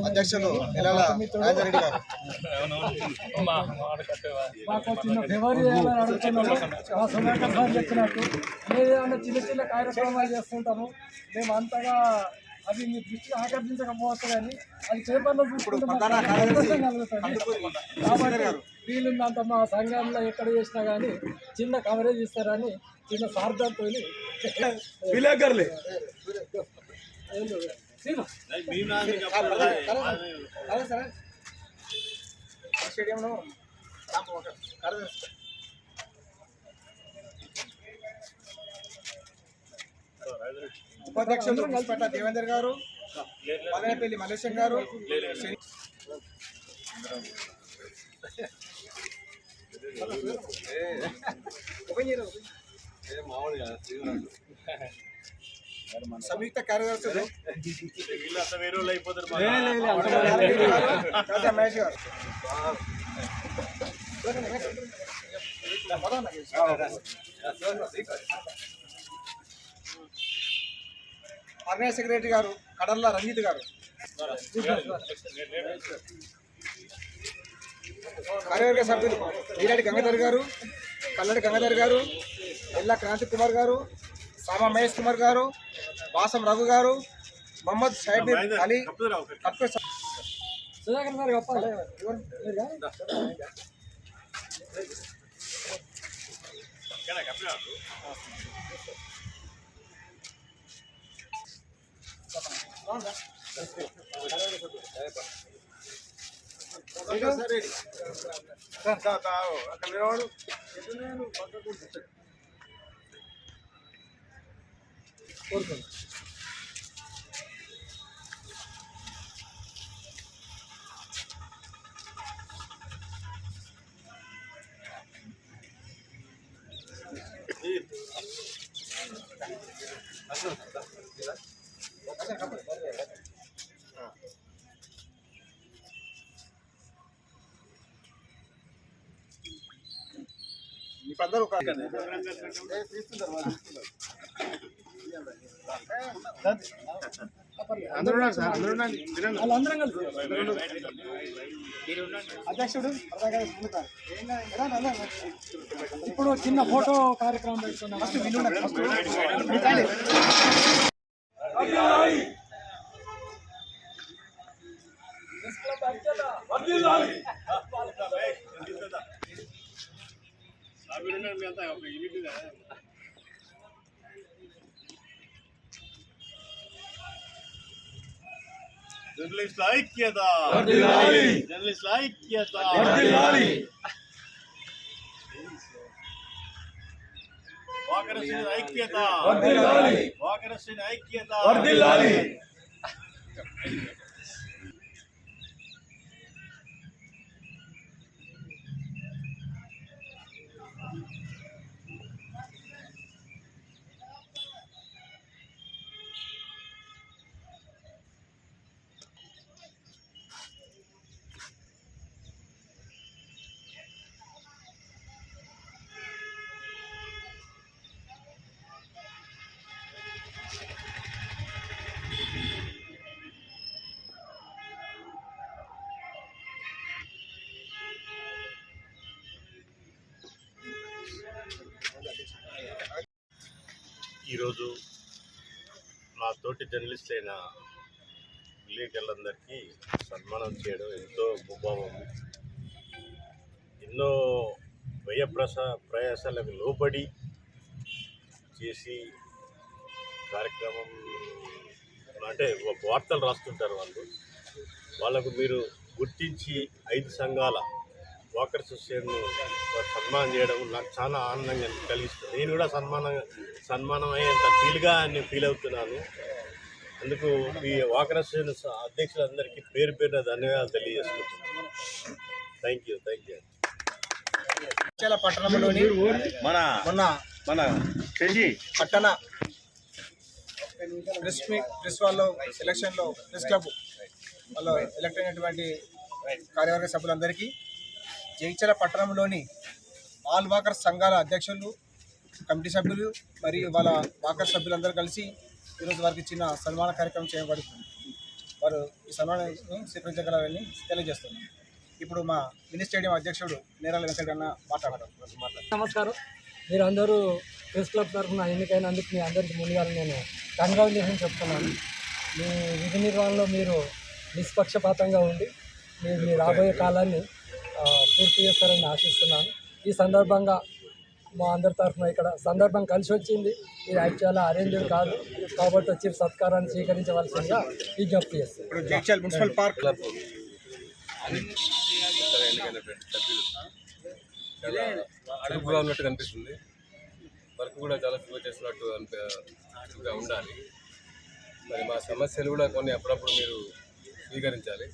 అధ్యక్షులు నెలల గారు? మాకు చిన్న మా సుధాకర్ సార్ చెప్పినట్టు మేము ఏమన్నా చిన్న చిన్న కార్యక్రమాలు చేస్తుంటాము మేము అంతగా అవి మీ దృష్టికి ఆకర్షించకపోవచ్చు కానీ అది పేపర్లో చూసుకుంటే కలుగుతుంది. కాబట్టి వీలున్నంత మా సంఘంలో ఎక్కడ చేసినా కానీ చిన్న కవరేజ్ ఇస్తారని చిన్న సార్థంతో విలేకరులే. స్టేడియంలో ఉపాధ్యక్షులు మున్సిపేట దేవేందర్ గారు మదనపల్లి మల్లేశం గారు మామూలుగా ఓపెన్ సంయుక్త కార్యదర్శులు ఆర్గనైజ్ సెక్రటరీ గారు కడర్ల రంజిత్ గారు. కార్యవర్గ సభ్యులు. ఈనాటి గంగాధర్ గారు కల్లడి గంగాధర్ గారు ఎల్లా క్రాంతి కుమార్ గారు సామా మహేష్ కుమార్ గారు వాసం రఘు గారు మొహమ్మద్ షైబ్ అలీ. స- సుధాకర్ సార్ చెప్పాలి లేదా? కోరుకోండి ఇప్పుడందరూ ఒక వాళ్ళందరం కలిసి అధ్యక్షుడు ప్రధాన ముందుతారు. ఎలా ఉన్నా? ఎలా ఉన్నా? ఇప్పుడు చిన్న ఫోటో కార్యక్రమం పెట్టుకున్నాం ఫస్ట్ जर्नलिस्ट लाइक किया था। जर्नलिस्ट लाइक किया था। वाकर ने लाइक किया था। वाकर ने लाइक किया था। ఈరోజు నా తోటి జర్నలిస్ట్ అయిన విలేకరులందరికీ సన్మానం చేయడం ఎంతో ముభావం. ఎన్నో వ్యయ ప్రసా ప్రయాసాలకు లోబడి చేసి కార్యక్రమం అంటే ఒక వార్తలు రాస్తుంటారు వాళ్ళు. వాళ్ళకు మీరు గుర్తించి ఐదు సంఘాల వాకర్ సొసైటీను సన్మానం చేయడం నాకు చాలా ఆనందంగా కలిగిస్తుంది. నేను కూడా సన్మానం సన్మానం అయ్యేంత ఫీల్గా నేను ఫీల్ అవుతున్నాను. అందుకు ఈ వాకర్ అసోసియేషన్ అధ్యక్షులందరికీ పేరు పేరున ధన్యవాదాలు తెలియజేసుకుంటున్నాను. Thank you thank you. పట్టణంలోని మన మన శశి పట్టణ ప్రెస్ ప్రెస్ వాళ్ళు ఎలక్షన్లో ప్రెస్ క్లబ్ వాళ్ళు ఎలక్ట్ అయినటువంటి కార్యవర్గ సభ్యులందరికీ జగిత్యాల పట్టణంలోని ఆల్ వాకర్ సంఘాల అధ్యక్షులు కమిటీ సభ్యులు మరియు వాళ్ళ వాకర్ సభ్యులందరూ కలిసి ఈరోజు వారికి చిన్న సన్మాన కార్యక్రమం చేయబడుతుంది. వారు ఈ సన్మానాన్ని స్వీకరించగలరని తెలియజేస్తున్నారు ఇప్పుడు మా మినీ స్టేడియం అధ్యక్షుడు నేరాల వెంకటన్న మాట్లాడతారు నమస్కారం. మీరు అందరూ ప్రెస్ క్లబ్ తరఫున ఎన్నికైనందుకు మీ అందరికీ ముందుగా నేను కంగ్రాచులేషన్ చెప్తున్నాను. మీ విధి నిర్వహణలో మీరు నిష్పక్షపాతంగా ఉండి మీరు మీ రాబోయే కాలాన్ని పూర్తి చేస్తారని ఆశిస్తున్నాను. ఈ సందర్భంగా మా అందరి తరఫున ఇక్కడ సందర్భం కలిసి వచ్చింది. ఇది యాక్చువల్ అరేంజ్ కాదు. కాబట్టి వచ్చి సత్కారాన్ని స్వీకరించవలసిందిగా విజ్ఞప్తి మున్సిపల్ పార్క్ చురుకుగా ఉన్నట్టు కనిపిస్తుంది. వర్క్ కూడా చాలా చురుకు చేస్తున్నట్టు అనిపి చురుకుగా ఉండాలి. మరి మా సమస్యలు కూడా కొన్ని అప్పుడప్పుడు మీరు స్వీకరించాలి.